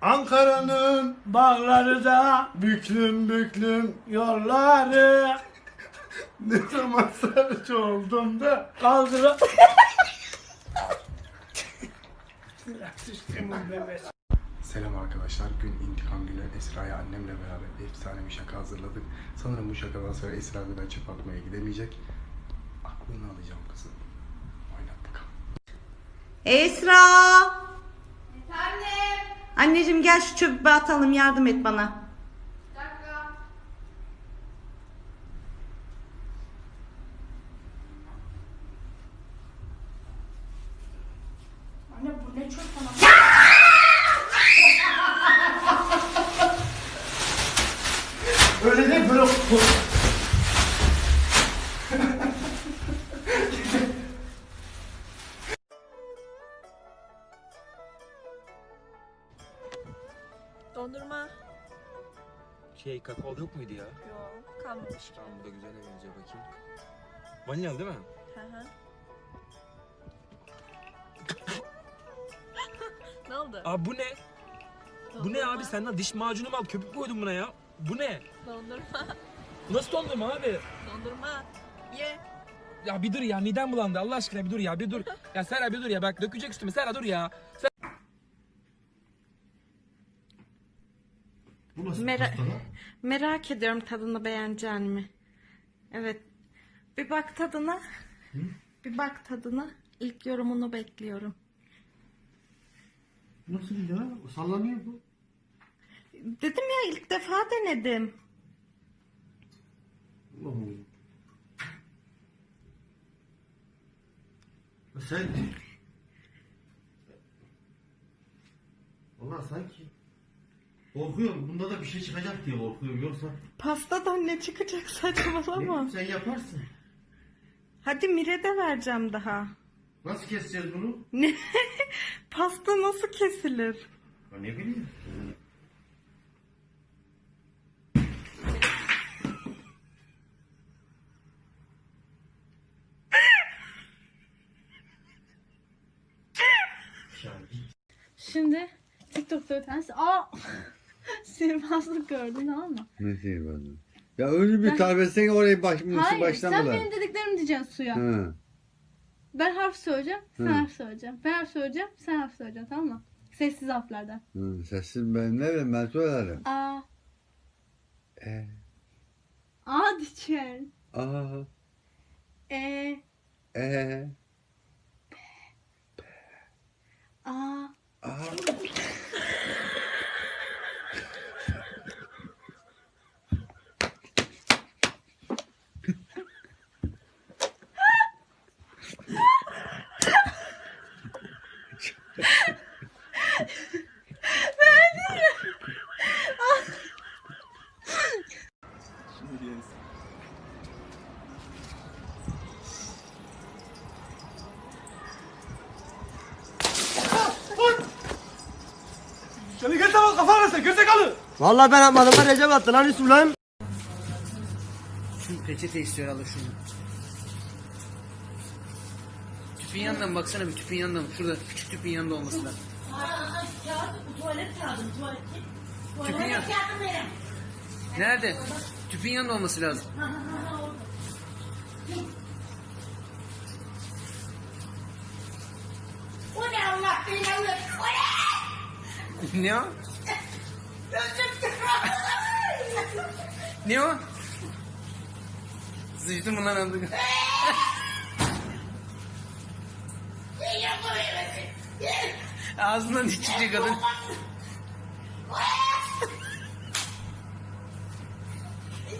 Ankara'nın Bağları da büklüm büklüm yolları ne zaman sarhoş oldum da kaldıra... Sistemin bebesi. Selam arkadaşlar. Gün intikam günü Esra'ya annemle beraber efsane bir şaka hazırladık. Sanırım bu şakadan sonra Esra bir çöp atmaya gidemeyecek. Aklını alacağım kızım. Oynat bakalım. Esra! Anneciğim gel şu çöpü atalım yardım et bana. Dakika. Anne bu ne çok fena. Öyle değil böyle Dondurma. Şey kakaolu yok muydu ya? Yok kalmamış. Tamam bu da güzel benziyor bakayım. Vanilyalı değil mi? Hı hı. ne oldu? Abi bu ne? Bu ne Dondurma. abi senden diş macunu mu al köpük koydun buna ya? Bu ne? Dondurma. Nasıl dondurma abi? Dondurma. Ye. Ya bir dur ya midem bulandı Allah aşkına bir dur ya bir dur. Ya Serra bir dur ya bak dökecek üstüme Serra dur ya. Ser- Mera- merak ediyorum tadını beğenecek mi? Evet. Bir bak tadına. Bir bak tadına. İlk yorumunu bekliyorum. Nasıl ya? Sallanıyor bu. Dedim ya ilk defa denedim. Allah'ım. Sen... Valla sanki... Korkuyorum. Bunda da bir şey çıkacak diye korkuyorum. Yoksa... Pastadan ne çıkacak saçmalama. Ne? Sen yaparsın. Hadi Mire de vereceğim daha. Nasıl keseceğiz bunu? Ne? Pasta nasıl kesilir? Ya ne bileyim. Ya. Şimdi TikTok'ta tanesi aa sihirbazlık gördün tamam mı? Ne sihirbazı? Ya öyle bir tarif etsene orayı baş, Hayır baştan sen benim dediklerimi diyeceksin suya. Hı. Ben harf söyleyeceğim sen Hı. harf söyleyeceğim. Ben harf söyleyeceğim sen harf söyleyeceksin tamam mı? Sessiz harflerden. Hı. Sessiz ben ne bileyim ben söylerim. A. E, A diyeceksin. A, E. E, A. A. Seni gel tamam kafana sen gerizekalı. Vallahi ben yapmadım. Ben Recep attı lan Yusuf lan. Şu peçete istiyor al şunu. Tüpün yanında mı baksana bir tüpün yanında mı? Şurada küçük tüpün yanında olması lazım. Tuvalet kağıdı, tuvalet. Tüpün Tuvalet yan- kağıdı verin. Nerede? Tüpün yanında olması lazım. O ne Allah belanı? O ne? o? ne o? Sıçtım bundan aldık. Ağzından iç çıkacak kadın.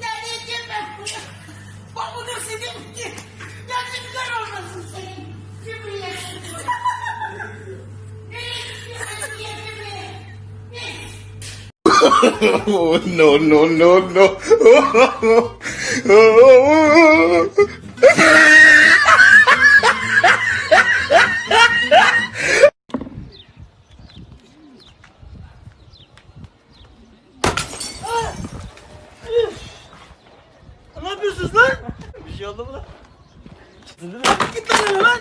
Nerede yiyeceğim ben bunu? Bak bunu senin. Yazıklar olmasın senin. no, no, no, no. Ne yapıyorsunuz lan? Bir şey oldu mu lan? Git lan lan.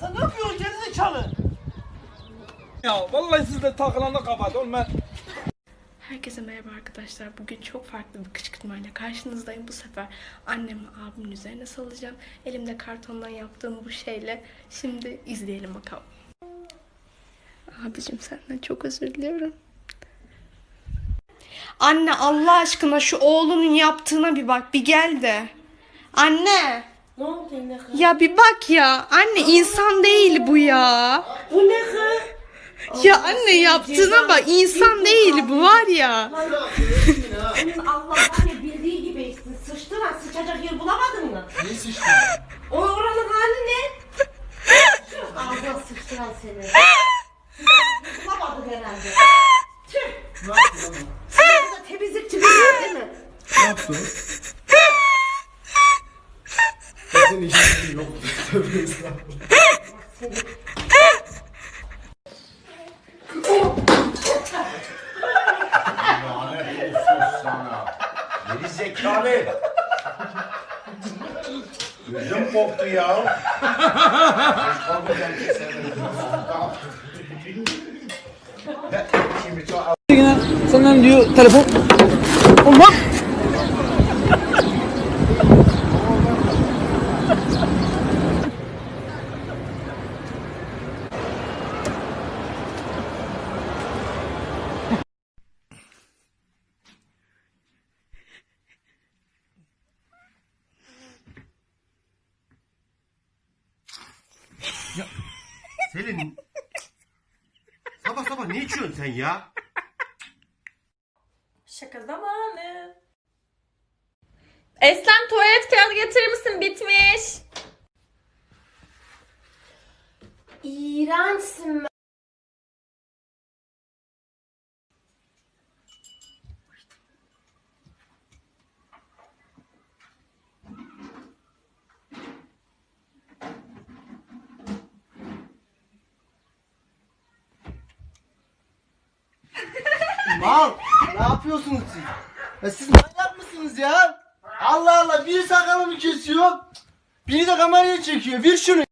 Sen ne yapıyorsun gerizekalı? Ya vallahi siz de takılanla kapat oğlum ben. Herkese merhaba arkadaşlar. Bugün çok farklı bir kışkırtmayla karşınızdayım. Bu sefer annemle abimin üzerine salacağım. Elimde kartondan yaptığım bu şeyle. Şimdi izleyelim bakalım. Abicim senden çok özür diliyorum. Anne Allah aşkına şu oğlunun yaptığına bir bak. Bir gel de. Anne. Ne oldu yine? Ya bir bak ya. Anne insan değil bu ya. Bu ne kız? Ya anne yaptığına bak. insan değil bu var ya. Senin Allah var ya bildiği gibi. Sıçtın ha sıçacak yer bulamadın mı? Niye sıçtın? O oranın hali ne? Ağzına sıçtıran seni. Bulamadın herhalde. Tüh. Ne yaptın lan? Sen burada temizlikçi biliyor değil mi? Ne yaptın? Senin işin yok. Tövbe estağfurullah. Geri zekalı. Gözüm koptu ya. Şimdi çok Senden diyor telefon. Selin. Sabah sabah ne içiyorsun sen ya? Şaka zamanı. Eslem tuvalet kağıdı getirir misin? Bitmiş. İğrençsin Mal ne yapıyorsunuz siz? Ya siz manyak mısınız ya? Allah Allah biri sakalımı kesiyor. Biri de kameraya çekiyor. Ver şunu